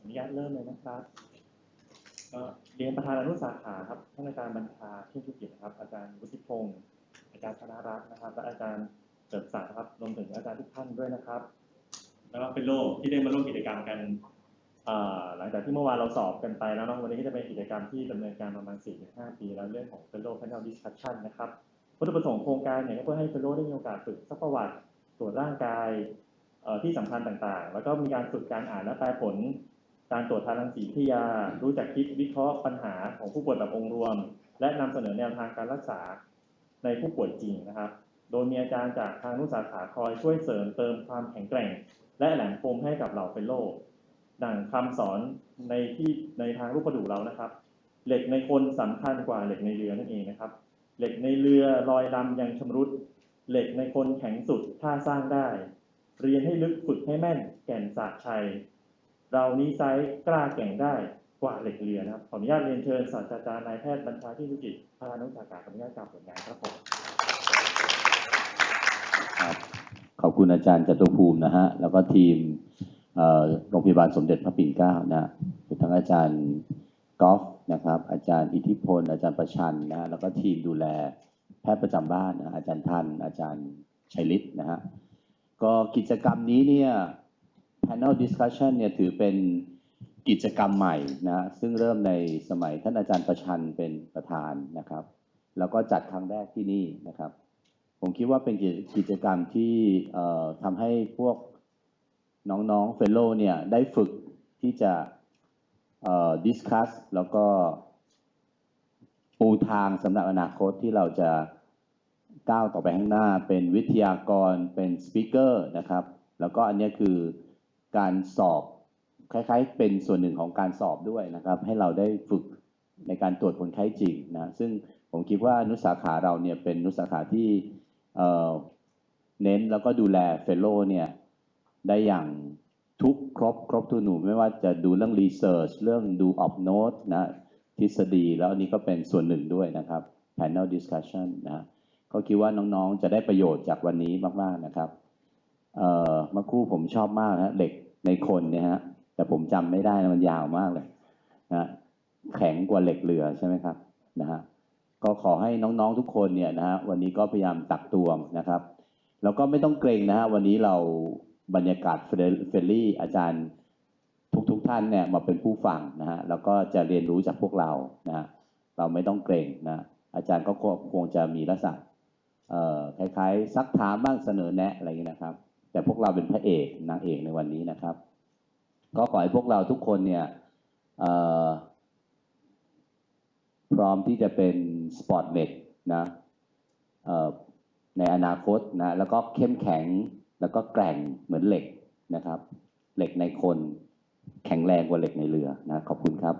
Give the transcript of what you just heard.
อนุญาตเริ่มเลยนะครับเรียนประธานอนุสาขาครับท่านอาจารย์บรรพาเที่ยงธุรกิจครับ อาจารย์วุฒิพงศ์อาจารย์ธนรัตน์นะครับ และอาจารย์เกิดศักดิ์ครับรวมถึงอาจารย์ทุกท่านด้วยนะครับ แล้วก็เป็นโลกที่ได้มาร่วมกิจกรรมกันหลังจากที่เมื่อวานเราสอบกันไปแล้วเนาะวันนี้ก็จะเป็นกิจกรรมที่ดำเนินการประมาณ4-5 ปี แล้วเรื่องของ Fellow Panel Discussion นนะครับวัตถุประสงค์โครงการเนี่ยก็เพื่อให้ Fellow ได้มีโอกาสฝึกซักประวัติตรวจร่างกายที่สำคัญต่างๆ แล้วก็มีการฝึกการอ่านและแปลผล การตรวจทางรังสีวิทยา รู้จักคิดวิเคราะห์ปัญหาของผู้ป่วยแบบองค์รวม และนำเสนอแนวทางการรักษาในผู้ป่วยจริงนะครับ โดยมีอาจารย์จากทางนุสาขาคอยช่วยเสริมเติมความแข็งแกร่ง และแหลมคมให้กับเหล่าเฟลโลดังคำสอนในที่ในทางรูปประดูเรานะครับ เหล็กในคนสำคัญกว่าเหล็กในเรือนั่นเองนะครับ เหล็กในเรือลอยลำยังชำรุด เหล็กในคนแข็งสุดถ้าสร้างได้ เรียนให้ลึกฝึกให้แม่นแก่นสาชัย เรานี้ไซส์กล้าแก่งได้กว่าเหล็กเรือนะครับ ขออนุญาตเรียนเชิญศาสตราจารย์นายแพทย์บัญชาที่สุจิตพานุสาขาขออนุญาตกล่าวผลงานครับผมครับขอบคุณอาจารย์จตุภูมินะฮะแล้วก็ทีมโรงพยาบาลสมเด็จพระปิ่นเกล้านะทั้งอาจารย์กอล์ฟนะครับ อาจารย์อิทธิพล อาจารย์ประชันนะแล้วก็ทีมดูแลแพทย์ประจำบ้านนะอาจารย์ทันอาจารย์ชัยฤทธิ์นะฮะก็กิจกรรมนี้เนี่ย panel discussion เนี่ยถือเป็นกิจกรรมใหม่นะซึ่งเริ่มในสมัยท่านอาจารย์ประชันเป็นประธานนะครับ แล้วก็จัดครั้งแรกที่นี่นะครับ ผมคิดว่าเป็นกิจกรรมที่ทำให้พวกน้องๆเฟลโลเนี่ยได้ฝึกที่จะอ่อดิสคัสแล้วก็ปูทางสำหรับอนาคตที่เราจะก้าวต่อไปข้างหน้าเป็นวิทยากรเป็นสปิเกอร์นะครับ แล้วก็อันนี้คือ การสอบ คล้าย ๆ เป็นส่วนหนึ่งของการสอบด้วยนะครับ ให้เราได้ฝึกในการตรวจคนไข้จริงนะซึ่งผมคิดว่านุสาขาเราเนี่ยเป็นนุสาขาที่เน้นแล้วก็ดูแลเฟลโลเนี่ยได้อย่างทุกครบครบทุกหนูไม่ว่าจะดูเรื่องรีเสิร์ชเรื่องดูออฟโนตนะทฤษฎีแล้วอันนี้ก็เป็นส่วนหนึ่งด้วยนะครับ panel discussion นะก็คิดว่าน้องๆจะได้ประโยชน์จากวันนี้มาก ๆ นะครับ เอ่อมื่อคู่ผมชอบมากนะเหล็กในคนเนี่ยฮะ แต่ผมจำไม่ได้นะมันยาวมากเลยนะแข็งกว่าเหล็กเรือใช่ไหมครับนะฮะก็ขอให้น้องๆทุกคนเนี่ยนะฮะวันนี้ก็พยายามตักตวงนะครับ แล้วก็ไม่ต้องเกรงนะฮะวันนี้เราบรรยากาศเฟรเฟรลี่อาจารย์ทุกๆท่านเนี่ยมาเป็นผู้ฟังนะฮะแล้วก็จะเรียนรู้จากพวกเรานะฮะเราไม่ต้องเกรงนะอาจารย์ก็คงจะมีลักษณะคล้ายๆ ซักถามบ้างเสนอแนะอะไรอย่างนี้นะครับ แต่พวกเราเป็นพระเอกนางเอกในวันนี้นะครับ ก็ขอให้พวกเราทุกคนเนี่ยพร้อมที่จะเป็นสปอร์ตเมดนะในอนาคตนะแล้วก็เข้มแข็งแล้วก็แกร่งเหมือนเหล็กนะครับ เหล็กในคนแข็งแรงกว่าเหล็กในเรือนะขอบคุณครับ